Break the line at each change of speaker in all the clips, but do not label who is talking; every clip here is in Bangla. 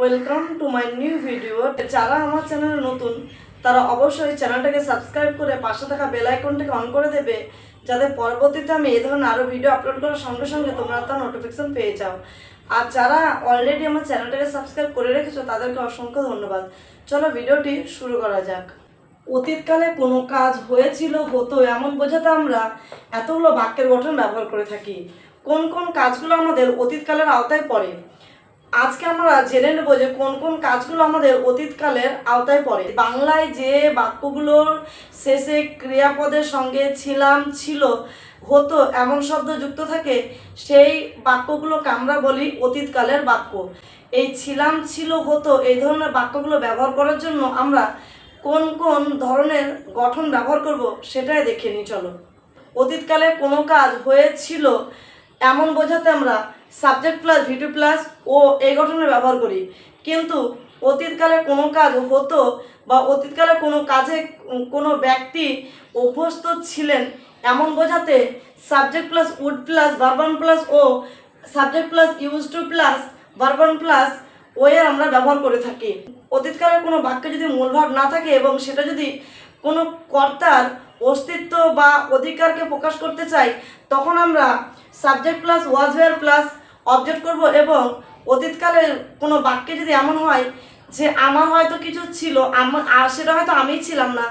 Welcome to my new video যারা আমার চ্যানেলে নতুন, তারা অবশ্যই চ্যানেলটাকে সাবস্ক্রাইব করে পাশে থাকা বেল আইকনটাকে অন করে দেবে, যাতে পরবর্তীতে আমি এই ধরনের আরও ভিডিও আপলোড করার সঙ্গে সঙ্গে তোমরা তার নোটিফিকেশন পেয়ে যাও। আর যারা অলরেডি আমার চ্যানেলটাকে সাবস্ক্রাইব করে রেখেছো, তাদেরকে অসংখ্য ধন্যবাদ। চলো ভিডিওটি শুরু করা যাক। অতীতকালে কোনো কাজ হয়েছিল হতো এমন বোঝাতে আমরা এতগুলো বাক্যের গঠন ব্যবহার করে থাকি। কোন কোন কাজগুলো আমাদের অতীতকালের আওতায় পড়ে? আজকে আমরা জেনে নেব যে কোন কোন কাজগুলো আমাদের অতীতকালের আওতায় পড়ে। বাংলায় যে বাক্যগুলোর শেষে ক্রিয়াপদের সঙ্গে ছিলাম, ছিল, হতো, এমন শব্দ যুক্ত থাকে, সেই বাক্যগুলোকে আমরা বলি অতীতকালের বাক্য। এই ছিলাম, ছিল, হতো, এই ধরনের বাক্যগুলো ব্যবহার করার জন্য আমরা কোন কোন ধরনের গঠন ব্যবহার করব সেটাই দেখে নিই, চলো। অতীতকালে কোনো কাজ হয়েছিল এমন বোঝাতে আমরা subject plus video plus O এই গঠনের ব্যবহার করি। কিন্তু অতীতকালে কোনো কাজ হতো বা অতীতকালে কোনো কাজে কোনো ব্যক্তি অভ্যস্ত ছিলেন এমন বোঝাতে subject plus would plus verb one plus O subject plus used to plus verb one plus way আমরা ব্যবহার করে থাকি। অতীতকালের কোনো বাক্যে যদি মূলভাব না থাকে এবং সেটা যদি কোনো কর্তার অস্তিত্ব বা অধিকারকে প্রকাশ করতে চাই তখন আমরা subject plus was were plus object করব এবং অতীতকালের কোনো বাক্যে যদি এমন হয় যে আমার হয়তো কিছু ছিল আমার আর সেটা হয়তো আমি ছিলাম না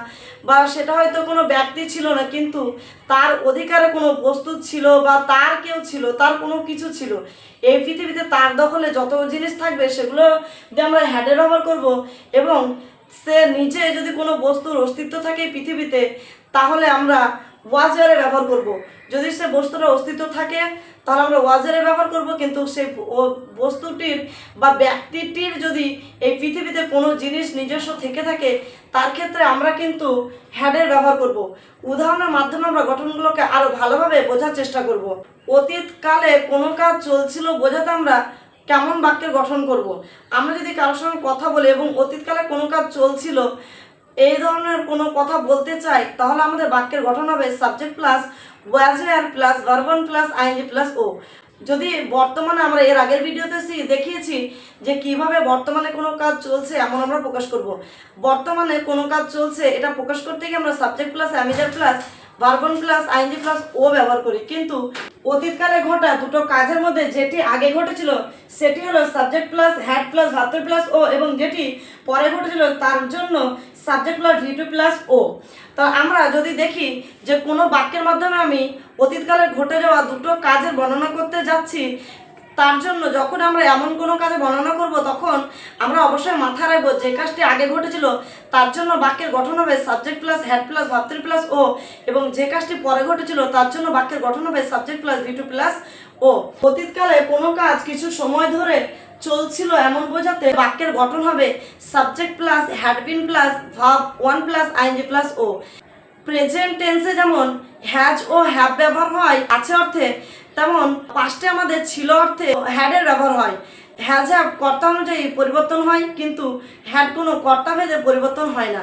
বা সেটা হয়তো কোনো ব্যক্তি ছিল না, কিন্তু তার অধিকারে কোনো বস্তু ছিল বা তার কেউ ছিল, তার কোনো কিছু ছিল, এই পৃথিবীতে তার দখলে যত জিনিস থাকবে সেগুলো দিয়ে আমরা হ্যাডে ব্যবহার করব এবং সে নিজে যদি কোনো বস্তুর অস্তিত্ব থাকে পৃথিবীতে, তাহলে আমরা ওয়াজারে ব্যবহার করব। যদি সে বস্তুর অস্তিত্ব থাকে, তাহলে আমরা ওয়াজারে ব্যবহার করব, কিন্তু সেই বস্তুটির বা ব্যক্তিটির যদি এই পৃথিবীতে কোনো জিনিস নিজস্ব থেকে থাকে, তার ক্ষেত্রে আমরা কিন্তু হ্যাডের ব্যবহার করব। উদাহরণের মাধ্যমে আমরা গঠনগুলোকে আরও ভালোভাবে বোঝার চেষ্টা করব। অতীতকালে কোনো কাজ চলছিল বোঝাতে আমরা কেমন বাক্যের গঠন করব। আমরা যদি কারোর সঙ্গে কথা বলি এবং অতীতকালে কোনো কাজ চলছিল এই ধরনের কোনো কথা বলতে চাই, তাহলে আমাদের বাক্যের গঠন হবে subject plus was were plus verb one plus I N G plus O যদি বর্তমানে আমরা এর আগের ভিডিওতে দেখিয়েছি যে কীভাবে বর্তমানে কোনো কাজ চলছে, এমন আমরা প্রকাশ করব। বর্তমানে কোনো কাজ চলছে, এটা প্রকাশ করতে গিয়ে আমরা subject plus am is are plus verb one plus I N G plus O ব্যবহার করি। কিন্তু অতীতকালে ঘটা দুটো কাজের মধ্যে যেটি আগে ঘটেছিল, সেটি হলো subject plus had plus verb three plus O এবং যেটি পরে ঘটেছিল, তার জন্য subject plus V two plus O তা আমরা যদি দেখি যে কোনো বাক্যের মাধ্যমে আমি অতীতকালে ঘটে যাওয়া দুটো কাজের বর্ণনা করতে যাচ্ছি, তার জন্য যখন আমরা এমন কোনো কাজে বর্ণনা করব, তখন আমরা অবশ্যই মাথা রাখব যে কাজটি আগে ঘটেছিল, তার জন্য বাক্যের গঠন হবে subject plus had plus verb three plus O এবং যে কাজটি পরে ঘটেছিল, তার জন্য বাক্যের গঠন হবে subject plus V two plus O অতীতকালে কোনো কাজ কিছু সময় ধরে চলছিল এমন বোঝাতে বাক্যের গঠন হবে subject plus had been plus verb one plus I N G plus O present টেন্সে যেমন হ্যাজ ও হ্যাভ ব্যবহার হয় আছে অর্থে, তেমন পাস্টে আমাদের ছিল অর্থে হ্যাডের ব্যবহার হয়। হ্যাজ হ্যাভ কর্তা অনুযায়ী পরিবর্তন হয়, কিন্তু হ্যাড কোনো কর্তা ভেদে পরিবর্তন হয় না।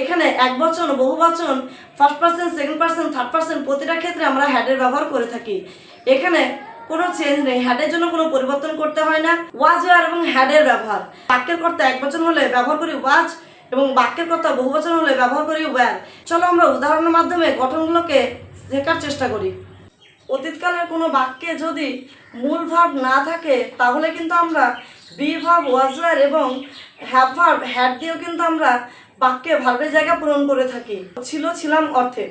এখানে এক বচন, বহু বচন first person second person third person প্রতিটা ক্ষেত্রে আমরা হ্যাডের ব্যবহার করে থাকি। এখানে কোনো চেঞ্জ নেই হ্যাডের জন্য কোনো পরিবর্তন করতে হয় না। ওয়াজ ওয়ার এবং হ্যাডের ব্যবহার। বাক্যের কর্তা এক বচন হলে ব্যবহার করি ওয়াজ এবং বাক্যের কর্তা বহু বচন হলে ব্যবহার করি ওয়্যার চলো আমরা উদাহরণের মাধ্যমে গঠনগুলোকে শেখার চেষ্টা করি। অতীতকালের কোনো বাক্যে যদি মূল ভাব না থাকে, তাহলে কিন্তু আমরা বি ভাব ওয়াজওয়ার এবং হ্যাভ ভার্ব হ্যাড দিয়েও কিন্তু আমরা বাক্যে ভার্বের জায়গা পূরণ করে থাকি। ছিল, ছিলাম, অর্থে।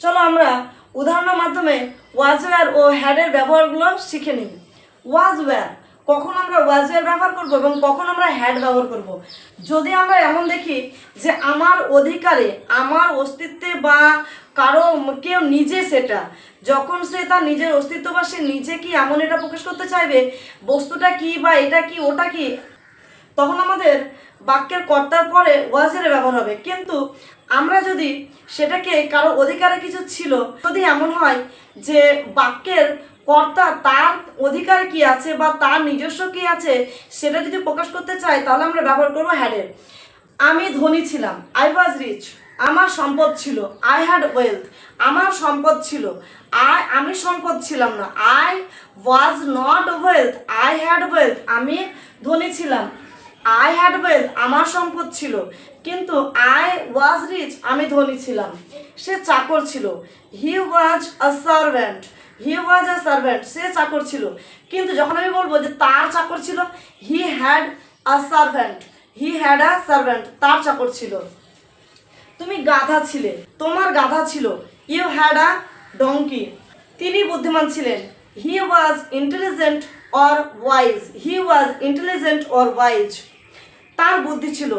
চলো আমরা উদাহরণের মাধ্যমে ওয়াজওয়ার ও হ্যাডের ব্যবহারগুলো শিখে নিই ওয়াজওয়ার কখন আমরা ওয়াজওয়ার ব্যবহার করব এবং কখন আমরা হ্যাড ব্যবহার করব। যদি আমরা এমন দেখি যে আমার অধিকারে, আমার অস্তিত্বে বা কারও কেউ নিজে সেটা, যখন সে তার নিজের অস্তিত্ব বা সে নিজে কি এমন এটা প্রকাশ করতে চাইবে, বস্তুটা কি বা এটা কি, ওটা কি, তখন আমাদের বাক্যের কর্তার পরে ওয়াজের ব্যবহার হবে। কিন্তু আমরা যদি সেটাকে কারও অধিকারে কিছু ছিল, যদি এমন হয় যে বাক্যের কর্তা তার অধিকারে কি আছে বা তার নিজস্ব কি আছে, সেটা যদি প্রকাশ করতে চাই তাহলে আমরা ব্যবহার করব হ্যাডের আমি ধনী ছিলাম আই ওয়াজ রিচ আমার সম্পদ ছিল আই হ্যাড ওয়েলথ আমার সম্পদ ছিল আই আমি সম্পদ ছিলাম না I was not wealth I had wealth আমি ধনী ছিলাম। আই হ্যাড ওয়েলথ আমার সম্পদ ছিল। কিন্তু আই ওয়াজ রিচ আমি ধনী ছিলাম। সে চাকর ছিল। হি was a servant he was a servant সে চাকর ছিল। কিন্তু যখন আমি বলব যে তার চাকর ছিল he had a servant he had a servant তার চাকর ছিল। তুমি গাধা ছিলে, তোমার গাধা ছিল। ইউ হ্যাড আ ডঙ্কি তিনি বুদ্ধিমান ছিলেন। He was intelligent or wise he was intelligent or wise তার বুদ্ধি ছিল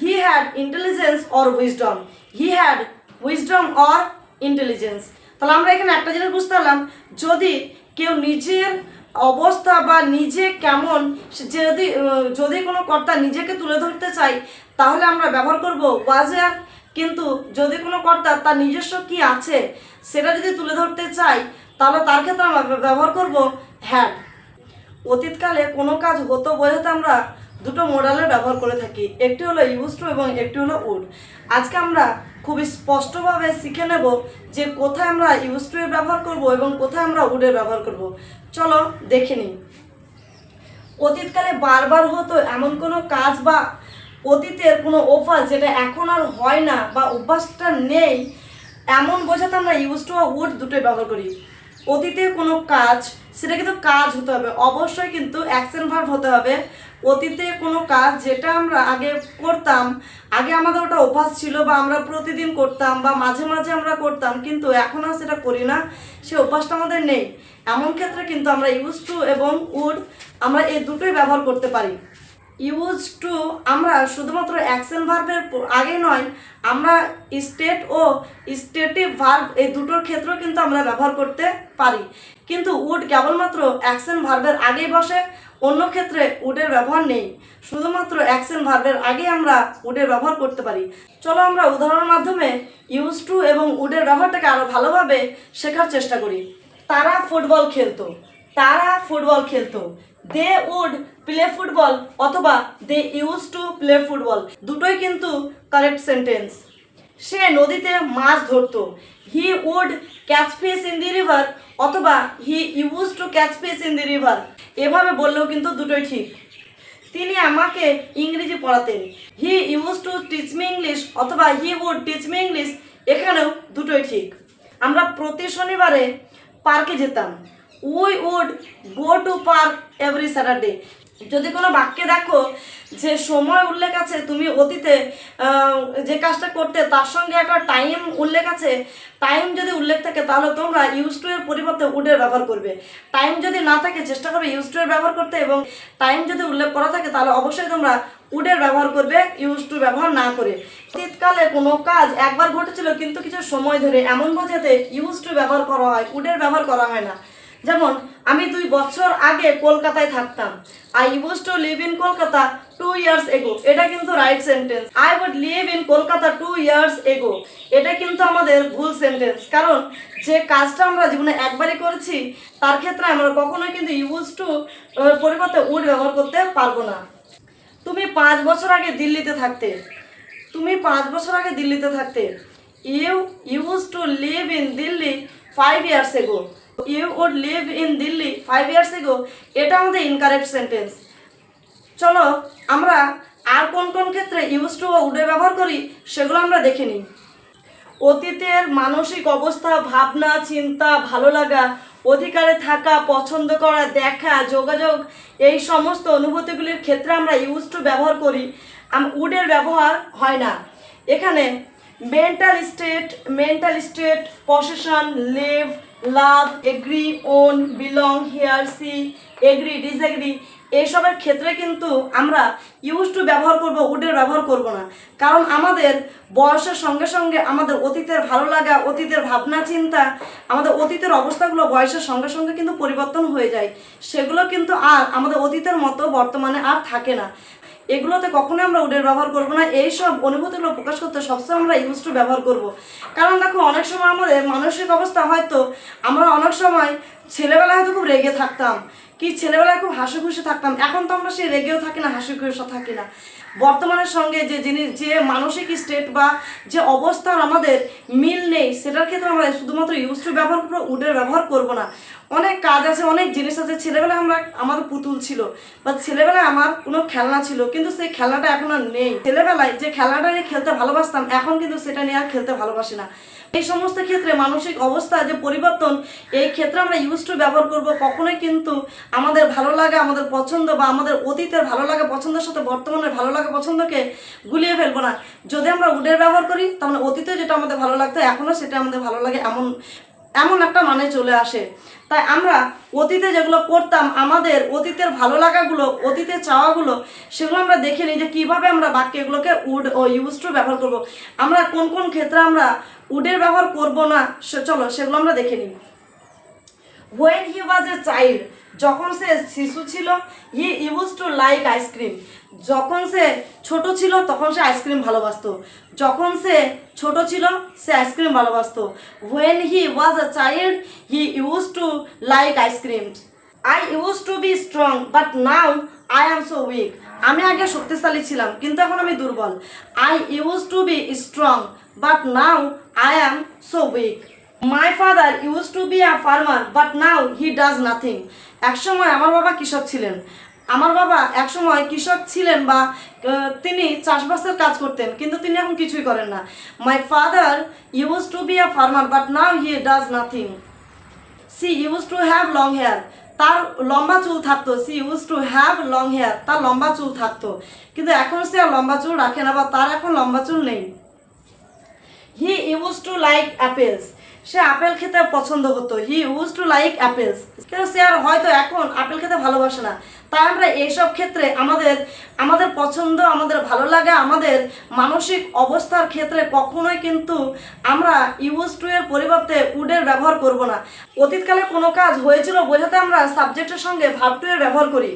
he had intelligence or wisdom he had wisdom or intelligence তাহলে আমরা এখানে একটা জিনিস বুঝতে পারলাম, যদি কেউ নিজের অবস্থা বা নিজে কেমন যদি যদি কোনো কর্তা নিজেকে তুলে ধরতে চাই তাহলে আমরা ব্যবহার করব ওয়াজের। কিন্তু যদি কোনো কর্তা তার নিজস্ব কি আছে, সেটা যদি তুলে ধরতে চাই তাহলে তার ক্ষেত্রে আমরা ব্যবহার করব হ্যাড অতীতকালে কোনো কাজ হতো বোঝাতে আমরা দুটো মোডালের ব্যবহার করে থাকি। একটি হলো ইউজ টু এবং একটি হলো উড আজকে আমরা খুবই স্পষ্টভাবে শিখে নেব যে কোথায় আমরা এর ব্যবহার করব এবং কোথায় আমরা উডের ব্যবহার করব। চলো দেখে নিই। অতীতকালে বারবার হতো এমন কোনো কাজ বা অতীতের কোনো অভ্যাস যেটা এখন আর হয় না বা অভ্যাসটা নেই, এমন বোঝাতে আমরা ইউজ টু উড দুটোই ব্যবহার করি। অতীতে কোনো কাজ সেটা কিন্তু কাজ হতে হবে। অবশ্যই কিন্তু অ্যাকশন ভার্ব হতে হবে। অতীতে কোনো কাজ যেটা আমরা আগে করতাম, আগে আমাদের ওটা অভ্যাস ছিল বা আমরা প্রতিদিন করতাম বা মাঝে মাঝে আমরা করতাম, কিন্তু এখন আর সেটা করি না। সে অভ্যাসটা আমাদের নেই। এমন ক্ষেত্রে কিন্তু আমরা ইউজ টু এবং উড আমরা এই দুটোই ব্যবহার করতে পারি। ইউজ টু আমরা শুধুমাত্র অ্যাকশন ভার্বের আগে নয়, আমরা স্টেট ও স্টেটিভ ভার্ব এই দুটোর ক্ষেত্রেও কিন্তু আমরা ব্যবহার করতে পারি। কিন্তু উড কেবলমাত্র অ্যাকশন ভার্বের আগেই বসে, অন্য ক্ষেত্রে উডের ব্যবহার নেই। শুধুমাত্র অ্যাকশন ভার্বের আগে আমরা উডের ব্যবহার করতে পারি। চলো আমরা উদাহরণের মাধ্যমে ইউজ টু এবং উডের ব্যবহারটাকে আরও ভালোভাবে শেখার চেষ্টা করি। তারা ফুটবল খেলতো। তারা ফুটবল খেলতো। দে উড প্লে ফুটবল অথবা they used to play football দুটোই কিন্তু কারেক্ট সেন্টেন্স সে নদীতে মাছ ধরতো। He would catch fish in the river অথবা he used to catch fish in the river এভাবে বললেও কিন্তু দুটোই ঠিক। তিনি আমাকে ইংরেজি পড়াতেন। He used to teach me English অথবা he would teach me English এখানেও দুটোই ঠিক। আমরা প্রতি শনিবারে পার্কে যেতাম। We would go to park every Saturday. যদি কোনো বাক্যে দেখো যে সময় উল্লেখ আছে, তুমি অতীতে যে কাজটা করতে, তার সঙ্গে একটা টাইম উল্লেখ আছে টাইম যদি উল্লেখ থাকে, তাহলে তোমরা ইউজ টু এর পরিবর্তে উডের ব্যবহার করবে। টাইম যদি না থাকে, চেষ্টা করবে ইউজ টু এর ব্যবহার করতে এবং টাইম যদি উল্লেখ করা থাকে, তাহলে অবশ্যই তোমরা উডের ব্যবহার করবে ইউজ টু ব্যবহার না করে। শীতকালে কোনো কাজ একবার ঘটেছিল, কিন্তু কিছু সময় ধরে এমন বোঝাতে ইউজ টু ব্যবহার করা হয় উডের ব্যবহার করা হয় না। যেমন, আমি দুই বছর আগে কলকাতায় থাকতাম। I used to live in Kolkata two years ago এটা কিন্তু right sentence I would live in Kolkata two years ago এটা কিন্তু আমাদের ভুল সেন্টেন্স কারণ, যে কাজটা আমরা জীবনে একবারই করেছি, তার ক্ষেত্রে আমরা কখনোই কিন্তু ইউজ টু পরিবর্তে উড ব্যবহার করতে পারব না। তুমি পাঁচ বছর আগে দিল্লিতে থাকতে। তুমি পাঁচ বছর আগে দিল্লিতে থাকতে। You used to live in Delhi five years ago you would live in Delhi five years ago এটা আমাদের ইনকারেক্ট সেন্টেন্স চলো, আমরা আর কোন কোন ক্ষেত্রে ইউজ টু ও উডে ব্যবহার করি, সেগুলো আমরা দেখে নিই। অতীতের মানসিক অবস্থা, ভাবনা, চিন্তা, ভালো লাগা, অধিকারে থাকা, পছন্দ করা, দেখা, যোগাযোগ, এই সমস্ত অনুভূতিগুলির ক্ষেত্রে আমরা ইউজ টু ব্যবহার করি। উডের ব্যবহার হয় না। এখানে mental state mental state possession live love agree own belong here see agree disagree এইসবের ক্ষেত্রে কিন্তু আমরা ইউজ টু ব্যবহার করব উডের ব্যবহার করব না। কারণ আমাদের বয়সের সঙ্গে সঙ্গে আমাদের অতীতের ভালো লাগা, অতীতের ভাবনা, চিন্তা, আমাদের অতীতের অবস্থাগুলো বয়সের সঙ্গে সঙ্গে কিন্তু পরিবর্তন হয়ে যায়। সেগুলো কিন্তু আর আমাদের অতীতের মতো বর্তমানে আর থাকে না। এগুলোতে কখনোই আমরা উডের ব্যবহার করব না। এই সব অনুভূতিগুলো প্রকাশ করতে সবসময় আমরা ইউজ টু ব্যবহার করব। কারণ দেখো, অনেক সময় আমাদের মানসিক অবস্থা হয়তো আমরা অনেক সময় ছেলেবেলায় হয়তো খুব রেগে থাকতাম, কি ছেলেবেলায় খুব হাসি খুশি থাকতাম, এখন তো আমরা সেই রেগেও থাকি না হাসি খুশি থাকি না। বর্তমানের সঙ্গে যে জিনিস, যে মানসিক স্টেট বা যে অবস্থার আমাদের মিল নেই, সেটার ক্ষেত্রে আমরা শুধুমাত্র ইউজ টু ব্যবহার করব, উডের ব্যবহার করব না। অনেক কাজ আছে, অনেক জিনিস আছে। ছেলেবেলায় আমরা আমার পুতুল ছিল বা ছেলেবেলায় আমার কোনো খেলনা ছিল, কিন্তু সেই খেলনাটা এখন আর নেই। ছেলেবেলায় যে খেলনাটা নিয়ে খেলতে ভালোবাসতাম, এখন কিন্তু সেটা নিয়ে আর খেলতে ভালোবাসি না। এই সমস্ত ক্ষেত্রে মানসিক অবস্থা, যে পরিবর্তন, এই ক্ষেত্রে আমরা ইউজ টু ব্যবহার করব, কখনোই কিন্তু আমাদের ভালো লাগে, আমাদের পছন্দ বা আমাদের অতীতের ভালো লাগে, পছন্দের সাথে বর্তমানের ভালো লাগে পছন্দকে গুলিয়ে ফেলব না। যদি আমরা উডের ব্যবহার করি, তাহলে অতীতে যেটা আমাদের ভালো লাগতো এখনও সেটা আমাদের ভালো লাগে, এমন এমন একটা মানে চলে আসে। তাই আমরা অতীতে যেগুলো করতাম, আমাদের অতীতের ভালো লাগাগুলো, অতীতের চাওয়াগুলো, সেগুলো আমরা দেখে নিই যে কীভাবে আমরা বাক্যে এগুলোকে উড ও ইউজ টু ব্যবহার করব। আমরা কোন কোন ক্ষেত্রে আমরা উডের ব্যবহার করব না, সে চলো সেগুলো আমরা দেখে নিই। When he was a child যখন সে শিশু ছিল he used to like ice cream যখন সে ছোট ছিল, তখন সে আইসক্রিম ভালোবাসতো। যখন সে ছোট ছিল, সে আইসক্রিম ভালোবাসতো। When he was a child he used to like ice cream I used to be strong but now I am so weak আমি আগে শক্তিশালী ছিলাম, কিন্তু এখন আমি দুর্বল। I used to be strong but now I am so weak my father used to be a farmer but now he does nothing একসময় আমার বাবা কৃষক ছিলেন। আমার বাবা একসময় কৃষক ছিলেন বা তিনি চাষবাসের কাজ করতেন, কিন্তু তিনি এখন কিছুই করেন না। My father used to be a farmer but now he does nothing she used to have long hair তার লম্বা চুল থাকতো। She used to have long hair তার লম্বা চুল থাকতো। কিন্তু এখন সে আর লম্বা চুল রাখে না বা তার এখন লম্বা চুল নেই। He used to like apples say apple খেতে পছন্দ করতো he used to like apples কিন্তু সে আর হয়তো এখন আপেল খেতে ভালোবাসে না। তাই আমরা এইসব ক্ষেত্রে আমাদের আমাদের পছন্দ, আমাদের ভালো লাগা, আমাদের মানসিক অবস্থার ক্ষেত্রে কখনোই কিন্তু আমরা ইউজ টু এর পরিবর্তে উডের ব্যবহার করব না। অতীতকালে কোনো কাজ হয়েছিল বোঝাতে আমরা সাবজেক্টের সঙ্গে ভাব টু এর ব্যবহার করি।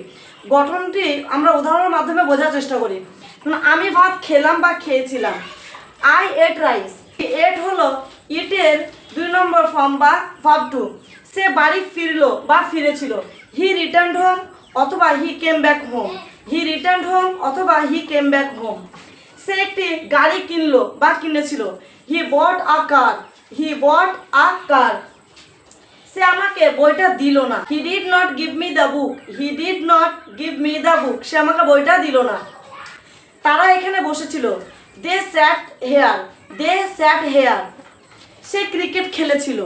গঠনটি আমরা উদাহরণের মাধ্যমে বোঝার চেষ্টা করি। আমি ভাত খেলাম বা খেয়েছিলাম। আই এট রাইস এট হলো ইটের দুই নম্বর ফর্ম বা ভাব টু সে বাড়ি ফিরলো বা ফিরেছিল। হি রিটার্ন হোম অথবা he came back home he return home অথবা হি কেম ব্যাক হোম সে একটি গাড়ি কিনলো বা কিনেছিল। হি বট আ কার হি বট আ কার সে আমাকে বইটা দিল না। He did not give me the book he did not give me the book সে আমাকে বইটা দিল না। তারা এখানে বসেছিল। They sat here they sat here say cricket খেলেছিল।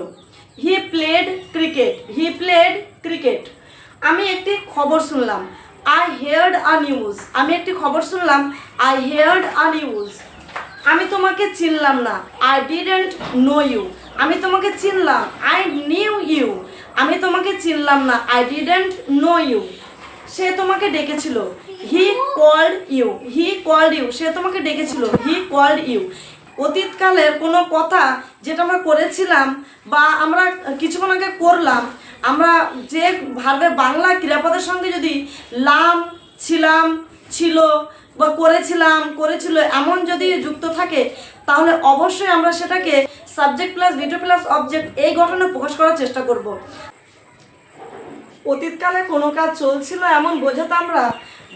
He played cricket he played cricket আমি একটি খবর শুনলাম। আই হেয়ার্ড আ নিউজ আমি একটি খবর শুনলাম। আই হেয়ার্ড আ নিউজ আমি তোমাকে চিনলাম না। আই ডিডেন্ট নো ইউ আমি তোমাকে চিনলাম। আই নিউ ইউ আমি তোমাকে চিনলাম না। আই ডিডেন্ট নো ইউ সে তোমাকে ডেকেছিল। He called you he called you সে তোমাকে ডেকেছিল। হি কল্ড ইউ অতীতকালের কোনো কথা যেটা আমরা করেছিলাম বা আমরা কিছুক্ষণ আগে করলাম, আমরা যে ভার্বের বাংলা ক্রিয়াপদের সঙ্গে যদি লাম, ছিলাম, ছিল বা করেছিলাম, করেছিল এমন যদি যুক্ত থাকে, তাহলে অবশ্যই আমরা সেটাকে subject plus video plus object এই গঠনে প্রকাশ করার চেষ্টা করব। অতীতকালে কোনো কাজ চলছিল এমন বোঝাতে আমরা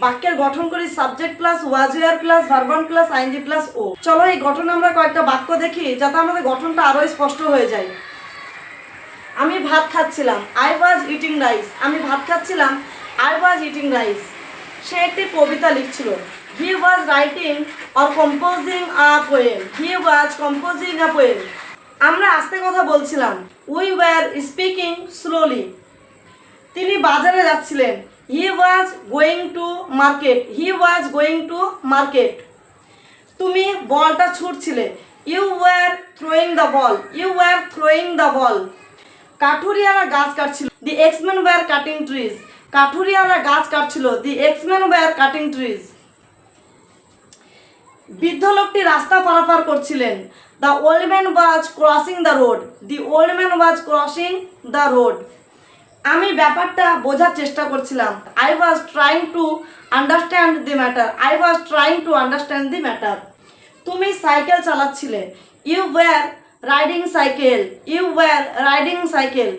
বাক্যের গঠন করি subject plus was were plus verb one plus I N G plus O চলো এই গঠনে আমরা কয়েকটা বাক্য দেখি, যাতে আমাদের গঠনটা আরও স্পষ্ট হয়ে যায়। আমি ভাত খাচ্ছিলাম। আই ওয়াজ ইটিং রাইস আমি ভাত খাচ্ছিলাম। আই ওয়াজ ইটিং রাইস সে একটি কবিতা লিখছিল। He was writing or composing a poem he was composing a poem আমরা আস্তে কথা বলছিলাম। উই ওয়ার স্পিকিং স্লোলি তিনি বাজারে যাচ্ছিলেন। He was going to market he was going to market তুমি বলটা ছুটছিলে। You were throwing the ball you were throwing the ball কাঠুরিয়ারা গাছ কাটছিল। The axeman were cutting trees কাঠুরিয়ারা গাছ কাটছিল। The axeman were cutting trees বৃদ্ধ লোকটি রাস্তা পারাপার করছিলেন। The old man was crossing the road the old man was crossing the road আমি ব্যাপারটা বোঝার চেষ্টা করছিলাম। I was trying to understand the matter I was trying to understand the matter তুমি cycle চালাচ্ছিলে। You were riding cycle you were riding cycle